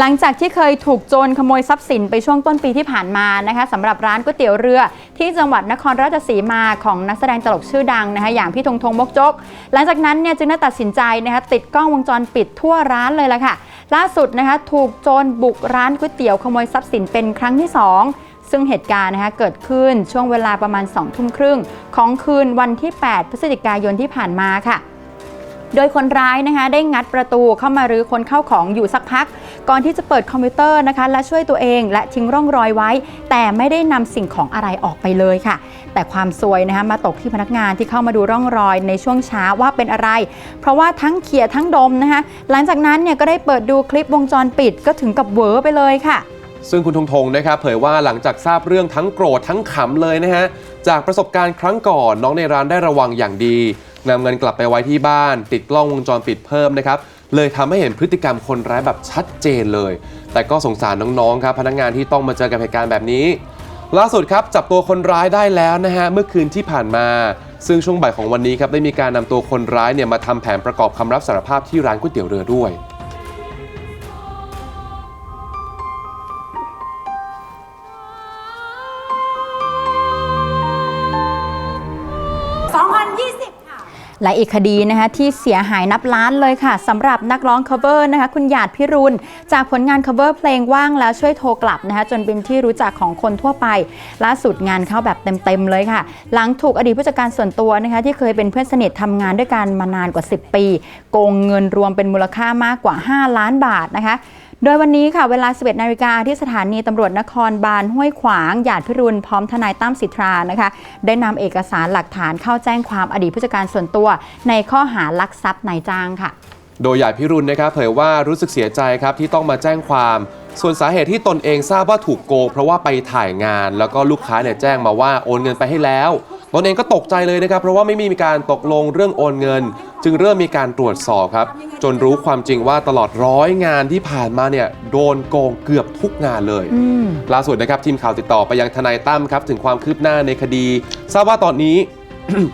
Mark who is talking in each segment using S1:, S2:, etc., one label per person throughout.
S1: หลังจากที่เคยถูกโจรขโมยทรัพย์สินไปช่วงต้นปีที่ผ่านมานะคะสำหรับร้านก๋วยเตี๋ยวเรือ ที่จังหวัดนครราชสีมาของนักแสดงตลกชื่อดังนะคะอย่างพี่ธงธงมกจก หลังจากนั้นเนี่ยจึงได้ตัดสินใจนะคะติดกล้องวงจรปิดทั่วร้านเลยละค่ะ ล่าสุดนะคะถูกโจรบุกร้านก๋วยเตี๋ยวขโมยทรัพย์สินเป็นครั้งที่สองซึ่งเหตุการณ์นะคะเกิดขึ้นช่วงเวลาประมาณ2ทุ่มครึ่งของคืนวันที่ 8 พฤศจิกายนที่ผ่านมาค่ะ โดยคนร้ายนะคะได้งัดประตูเข้ามารื้อคนเข้าของอยู่สักพัก ก่อนที่จะเปิดคอมพิวเตอร์นะคะ และช่วยตัวเองและทิ้งร่องรอยไว้ แต่ไม่ได้นำสิ่งของอะไรออกไปเลยค่ะ แต่ความซวยนะคะมาตกที่พนักงานที่เข้ามาดูร่องรอยในช่วงเช้าว่าเป็นอะไร เพราะว่าทั้งเขี่ยทั้งดมนะคะ หลังจากนั้นเนี่ยก็ได้เปิดดูคลิปวงจรปิดก็ถึงกับเวอร์ไปเลยค่ะ
S2: ซึ่งคุณธงธงนะครับเผยว่าหลังจากทราบเรื่องทั้งโกรธทั้งขำเลยนะฮะ จากประสบการณ์ครั้งก่อนน้องในร้านได้ระวังอย่างดี นำเงินกลับไปไว้ที่บ้าน ติดกล้องวงจรปิดเพิ่มนะครับเลยทำให้เห็นพฤติกรรมคนร้ายแบบชัดเจนเลย แต่ก็สงสารน้องๆครับพนักงานที่ต้องมาเจอกับเหตุการณ์แบบนี้ ล่าสุดครับจับตัวคนร้ายได้แล้วนะฮะเมื่อคืนที่ผ่านมา ซึ่งช่วงบ่ายของวันนี้ครับได้มีการนำตัวคนร้ายเนี่ยมาทำแผนประกอบคำรับสารภาพที่ร้านก๋วยเตี๋ยวเรือด้วย
S1: และอีกคดีนะคะที่เสียหายนับล้านเลยค่ะสำหรับนักร้อง cover นะคะคุณหยาดพิรุณ จากผลงาน cover เพลงว่างแล้วช่วยโทรกลับนะคะจนเป็นที่รู้จักของคนทั่วไป ล่าสุดงานเข้าแบบเต็มๆเลยค่ะ หลังถูกอดีตผู้จัดการส่วนตัวนะคะที่เคยเป็นเพื่อนสนิททำงานด้วยกันมานานกว่า 10 ปี โกงเงินรวมเป็นมูลค่ามากกว่า 5 ล้านบาทนะคะ โดยวันนี้ค่ะเวลา 11นาฬิกาที่สถานีตำรวจนครบาลห้วยขวางหยาดพิรุณพร้อมทนายตั้มสิทธานะคะ ได้นำเอกสารหลักฐานเข้าแจ้งความอดีตผู้จัดการส่วนตัว ในข้อหาลักทรัพย์นายจ้างค่ะ
S2: โดยหยาดพิรุณนะครับเผยว่ารู้สึกเสียใจครับที่ต้องมาแจ้งความ ส่วนสาเหตุที่ตนเองทราบว่าถูกโกงเพราะว่าไปถ่ายงาน แล้วก็ลูกค้าเนี่ยแจ้งมาว่าโอนเงินไปให้แล้ว ตนเองก็ตกใจเลยนะครับ เพราะว่าไม่มีการตกลงเรื่องโอนเงิน จึงเริ่มมีการตรวจสอบครับ จนรู้ความจริงว่าตลอดร้อยงานที่ผ่านมาเนี่ยโดนโกงเกือบทุกงานเลย
S1: อืม
S2: ล่าสุดนะครับทีมข่าวติดต่อไปยังทนายตั้มครับถึงความคืบหน้าในคดี ทราบว่าตอนนี้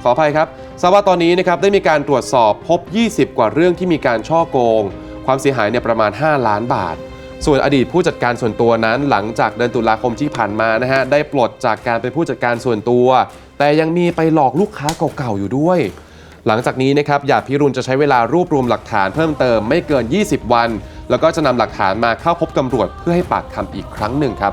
S2: ขออภัยครับทราบว่าตอนนี้นะครับได้มีการตรวจสอบพบ 20 กว่าเรื่องที่มีการช่อโกง ความเสียหายเนี่ยประมาณ 5 ล้านบาท ส่วนอดีตผู้จัดการส่วนตัวนั้น หลังจากเดือนตุลาคมที่ผ่านมานะฮะได้ปลดจากการเป็นผู้จัดการส่วนตัว แต่ยังมีไปหลอกลูกค้าเก่าๆอยู่ด้วย หลังจากนี้นะครับหยาดพิรุณจะใช้เวลารวบรวมหลักฐานเพิ่มเติมไม่เกิน 20 วัน แล้วก็จะนำหลักฐานมาเข้าพบตำรวจเพื่อให้ปากคำอีกครั้งหนึ่งครับ